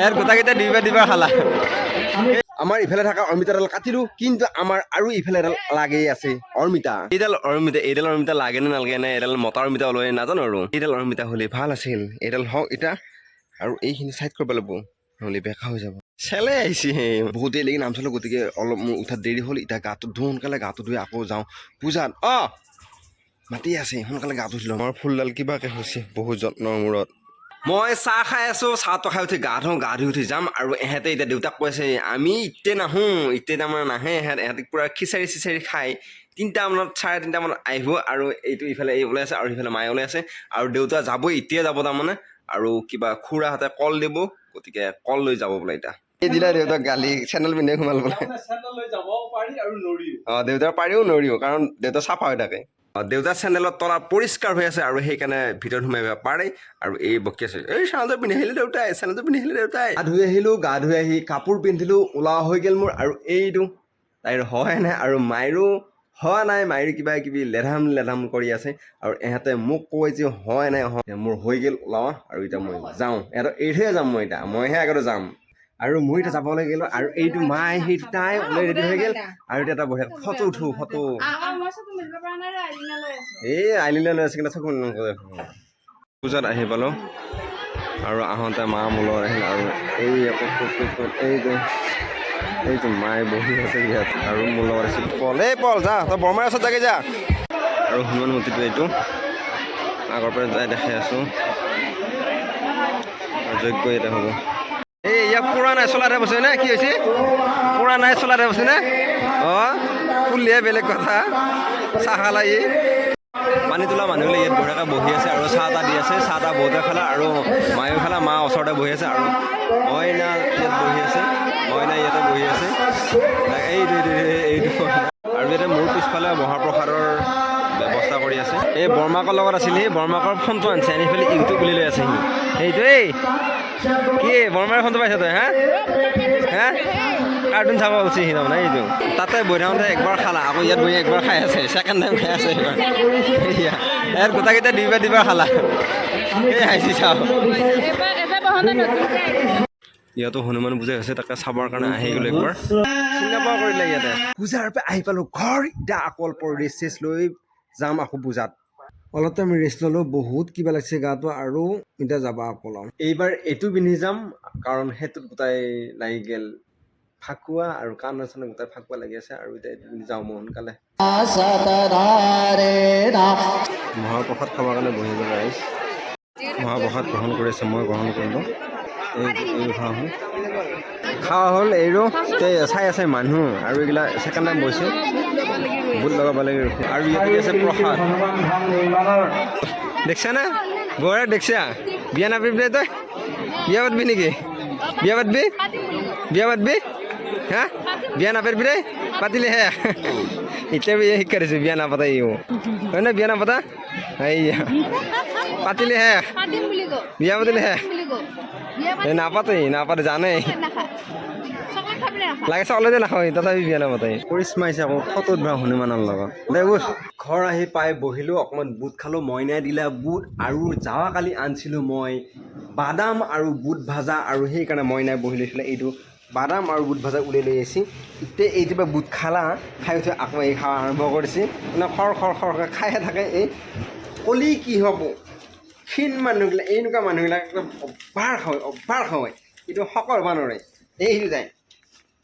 ইয়াত গোটাকেইটা দুইবাৰ দুইবাৰ খালা। আমাৰ ইফালে থকা অমিতাডাল কাটিলো কিন্তু আমাৰ আৰু ইফালে এডাল লাগেই আছে অমিতা এইডাল অমিতা এইডাল অমিতা লাগে নে নালাগে নে? এডাল মতা অমিতা ওলাই নাজানো আৰু। এইডাল অমিতা হ'লে ভালো আছিল। এইডাল হওক এতিয়া আৰু এইখিনি চাইড কৰিব লাগিব নহ'লে বেকা হৈ যাব। চেলে আহিছে। বহুত দেৰি লাগি নাম চালোঁ গতিকে অলপ মোৰ উঠাত দেৰি হ'ল। এতিয়া গাটো ধুওঁ সোনকালে গাটো ধুই আকৌ যাওঁ। পূজাত অঁ! মাতি আছে সোনকালে গাটো ধুই আমাৰ ফুলডাল কিবাকে হৈছে বহুত যত্নৰ মূৰত। মই চাহ খাই আছোঁ চাহটো খাই উঠি গা ধুওঁ গা ধুই উঠি যাম আৰু এহেঁতে এতিয়া দেউতাক কৈছে আমি ইতে নাহোঁ ইতে তাৰমানে নাহে এহেঁত এহেঁতি পূৰা খিচাৰি চিচাৰি খাই তিনিটা মানত চাৰে তিনিটা মানত আহিব আৰু এইটো ইফালে এই ওলাই আছে আৰু ইফালে মায়ে ওলাই আছে। আৰু দেউতা যাবই এতিয়া যাব তাৰমানে আৰু কিবা খুৰাহঁতে কল দিব গতিকে কল লৈ যাব বোলে এতিয়া। এই দিলে দেউতাক গালি চেণ্ডেল পিন্ধি সোমাল বোলে। অঁ দেউতাৰ পাৰিও নৰিও কাৰণ দেউতা চাফা হৈ থাকে। অঁ দেউতাৰ চেণ্ডেলত তলা পৰিষ্কাৰ হৈ আছে আৰু সেইকাৰণে ভিতৰত সোমাই পাৰে আৰু এই বকি আছে। এই চেণ্ডেলটো পিন্ধি আহিলে দেউতাই চেণ্ডেলটো পিন্ধি আহিলে দেউতাই। গা ধুই আহিলোঁ, গা ধুই আহি কাপোৰ পিন্ধিলোঁ ওলোৱা হৈ গ'ল মোৰ আৰু এইটো তাইৰ হয় নাই আৰু মাইৰো হোৱা নাই, মাইৰো কিবা কিবি লেধাম লেধাম কৰি আছে আৰু ইহঁতে মোক কয় যে হয় নাই হয় মোৰ হৈ গ'ল ওলাওঁ আৰু এতিয়া মই যাওঁ। ইহঁতক এৰি থৈয়ে যাম মই এতিয়া, মইহে আগতে যাম। আৰু মই এতিয়া যাবলৈ গ'লো আৰু এইটো মাই সেইটো তাই ওলাই ৰেডি হৈ গ'ল আৰু এতিয়া এটা বঢ়িয়া ফটো উঠো ফটো। মই আছো। এই আইলিনা লৈ আছে কিন্তু চকু নকৰে পূজাত আহি পালোঁ। আৰু আহোঁতে মা লগত আহিল আৰু এই এইটো এইটো মায়ে বহি আছে ইয়াত। আৰু মোৰ লগত আছিল পল। এই পল যা তই বৰমাৰ ওচৰত যাগে যা। আৰু হনুমান মূৰ্তিটো এইটো। আগৰ পৰা যাই দেখাই আছোঁ। যজ্ঞ ইয়াতে হ'ব। এই নাই চলাতে বস্তু নে? কি পুৰা নাই চলাতে বস্তু নে? অঁ পুলিহে বেলেগ কথা। চাহ খালা ই পানী তোলা মানুহবিলাক ইয়াত বঢ়িয়াকৈ বহি আছে আৰু চাহ তাহ দি আছে। চাহ তাহ বহুতে খালা আৰু মায়েও খালা, মা ওচৰতে বহি আছে আৰু মইনা ইয়াত বহি আছে। মইনা ইয়াতে বহি আছে। এইটো এইটো আৰু ইয়াতে মোৰ পিছফালে মহাপ্ৰসাদৰ ব্যৱস্থা কৰি আছে। এই বৰমাকৰ লগত আছিল সি। বৰমাকৰ ফোনটো আনিছে, আনি পেলাই ইউটিউব বুলি লৈ আছে সি। সেইটো এই কি বৰমাৰ ফোনটো পাইছ তই, হা? হা? কাৰ্টুন চাব উঠি সি তাৰমানে, এইটো। তাতে বহি থাকোঁতে একবাৰ খালা, আকৌ ইয়াত বহি একবাৰ খাই আছে ছেকেণ্ড টাইম খাই আছে এইবাৰ। গোটাকেইটা দুইবাৰ দুইবাৰ খালা। এই হাঁচি চাওঁ। আহিছে ইয়াতো হনুমান পূজা হৈছে, তাকে চাবৰ কাৰণে আহি গ'লো একবাৰ। চিনি কৰিলে ইয়াতে। পূজাৰ পৰা আহি পালোঁ, ঘৰ এতিয়া আকৌ অলপ ৰেষ্ট লৈ যাম আকৌ পূজাত। অলপ টাইম ৰেষ্ট ল'লোঁ বহুত কিবা লাগিছে গাটো আৰু এতিয়া যাবা আকৌ ল'ম। এইবাৰ এইটো পিন্ধি যাম কাৰণ সেইটোত গোটাই লাগি গ'ল ফাকুৱা আৰু কাণ চানে গোটাই ফাকুৱা লাগি আছে আৰু এতিয়া এইটো পিন্ধি যাওঁ মই সোনকালে। মহাপ্ৰসাদ খাবৰ কাৰণে বহি গ'ল ৰাইজ। মহাপ্ৰসাদ গ্ৰহণ কৰি আছে মই গ্ৰহণ কৰিলোঁ। এই খোৱা হ'ল এইৰো চাই আছে মানুহ আৰু এইগিলা ছেকেণ্ড টাইম বহিছে বুট লগাব লাগে আৰু ইয়াতে আছে প্ৰসাদ। দেখছা না? গৌৰাক দেখছা? বিয়া নাপাতিবি তই? বিয়া পাতবি নেকি? বিয়া পাতবি? বিয়া পাতবি? হা? বিয়া নাপাতিবি দেই পাতিলেহে। এতিয়া বিয়া শিক্ষা দিছোঁ বিয়া নাপাতা ইও। হয় নে? বিয়া নাপাতা? এইয়া পাতিম বুলি বিয়া পাতিলেহে। বুলি নাখায় চকলেট খাবি নাখা লাগে চকলেটে নাখাওঁ তথাপি বিয়া নাপাতে। কৰিশ্মা আহিছে আকৌ ফটোত ভৰা হনুমানৰ লগত। দে বুট ঘৰ আহি পাই বহিলোঁ অকণমান বুট খালোঁ মইনাই দিলে বুট আৰু যোৱাকালি আনিছিলোঁ মই বাদাম আৰু বুট ভাজা আৰু সেইকাৰণে মইনাই বহি লৈছিলে এইটো বাদাম আৰু বুট ভাজা উলিয়াই লৈ আহিছে। এতিয়া এইটোপা বুট খালা খাই উঠি আকৌ এই খাৱা আৰম্ভ কৰিছে। মানে খৰ খৰ খৰকৈ খাইহে থাকে এই কলি কি হ'ব? ক্ষীণ মানুহবিলাক এনেকুৱা মানুহবিলাক একদম অভাৰ হয় অভাৰ হয়। কিন্তু সকলো মানুহৰে এই সেইটো যায়।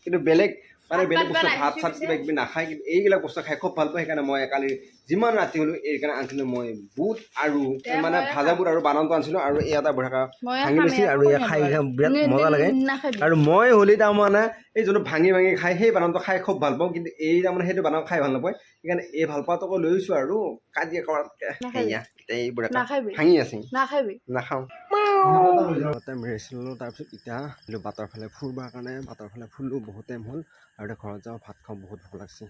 কিন্তু বেলেগ মানে বেলেগ বস্তু ভাত চাত কিবা কিবি নাখায় কিন্তু এইবিলাক বস্তু খাই খুব ভালো পাওঁ সেইকাৰণে মই কালি যিমান ৰাতি হ'লেও এইকাৰণে আনিছিলোঁ মই বুট আৰু মানে ভাজা বুট আৰু বাদামটো আনিছিলোঁ আৰু এই এটা বঢ়াকা ভাঙি লৈছে আৰু এয়া খাই বিৰাট মজা লাগে। আৰু মই হ'লে তাৰমানে এই যোনটো ভাঙি ভাঙি খাই সেই বাদামটো খাই খুব ভালো পাওঁ। কিন্তু এই তাৰমানে সেইটো বাদাম খাই ভালো নাপায়। সেইকাৰণে এই ভালো পোৱাটোকো লৈছোঁ আৰু। কাজিয়া এতিয়া এই বুঢ়া নাখাবি? ভাঙি আছে। নাখাওঁ। ৰেষ্ট তাৰপিছত এতিয়া বাটৰ ফালে ফুৰিবৰ কাৰণে বাটৰ ফালে ফুৰিলোঁ বহুত টাইম হ'ল। আৰু এতিয়া ঘৰত যাওঁ ভাত খাওঁ বহুত ভোক লাগছে।